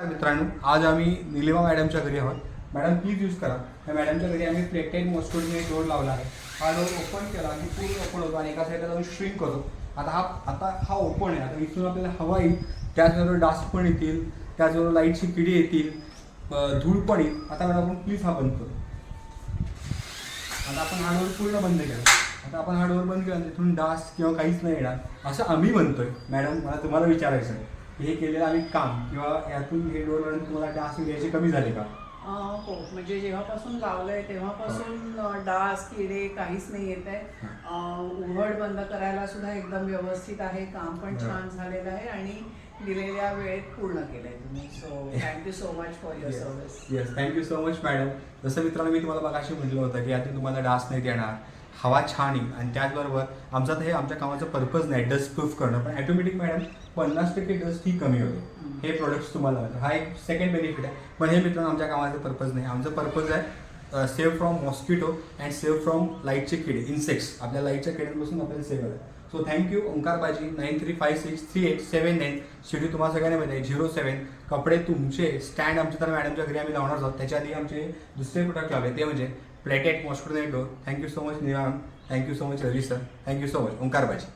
मित्रांनो आज आम्ही निलिमा मॅडमच्या घरी आहोत. मॅडम प्लीज यूज करा. त्या मॅडमच्या घरी आम्ही प्लेटेड मॉस्कोडने डोर लावला आहे. हा डोर ओपन केला की पूर्ण ओपन होतो आणि एका साईडला जाऊन श्रिंक होतो. आता हा आता हा ओपन आहे. आता इथून आपल्याला हवा येईल. त्याचबरोबर डास्ट पण येतील. त्याचबरोबर लाईटची किडी येतील. धूळ पण येईल. आता मॅडम आपण प्लीज हा बंद करू. आता आपण हा डोर पूर्ण बंद केला. आता आपण हा डोर बंद केला तिथून डास किंवा काहीच नाही येणार. असं आम्ही म्हणतोय. मॅडम मला तुम्हाला विचारायचं आहे. हे केलेलं आम्ही काम किंवा यातून हे डोर तुम्हाला डास यायचे कमी झाले का? अं, हो. म्हणजे जेव्हापासून लावलंय तेव्हापासून अं, डास किडे काहीच नाही येत आहे. अं, उघड बंद करायला सुद्धा एकदम व्यवस्थित आहे. काम पण. छान झालेलं आहे आणि दिलेल्या वेळेत पूर्ण केलंय तुम्ही. So thank you so much for your service yes thank you so much madam जसं मित्रांनो मी तुम्हाला बघाशी म्हटलं होतं की यातून तुम्हाला डास नाही येणार हवा छान येईल. आणि त्याचबरोबर आमचं तर हे आमच्या कामाचं पर्पज नाही डस्ट प्रूफ करणं. पण ॲटोमॅटिक मॅडम पन्नास टक्के डस्ट ही कमी होते. हे प्रोडक्ट्स तुम्हाला. हा एक सेकंड बेनिफिट आहे. पण हे मित्रांनो आमच्या कामाचं पर्पज नाही. आमचं पर्पज आहे save from mosquito and save from लाईटचे किडे इन्सेक्ट्स आपल्या लाईटच्या किड्यांपासून आपल्याला सेव्ह आहे so thank you Omkar Baji nine three five six three eight seven nine schedule तुम्हाला सगळ्यांना माहिती आहे झिरो सेवन कपडे तुमचे स्टँड आमच्या तर मॅडमच्या घरी आम्ही लावणार आहोत. त्याच्या आधी आमचे दुसरे प्रोडक्ट लावले ते म्हणजे pleated mosquito net thank you so much निवाम thank you so much Ravi sir thank you so much Omkar Baji.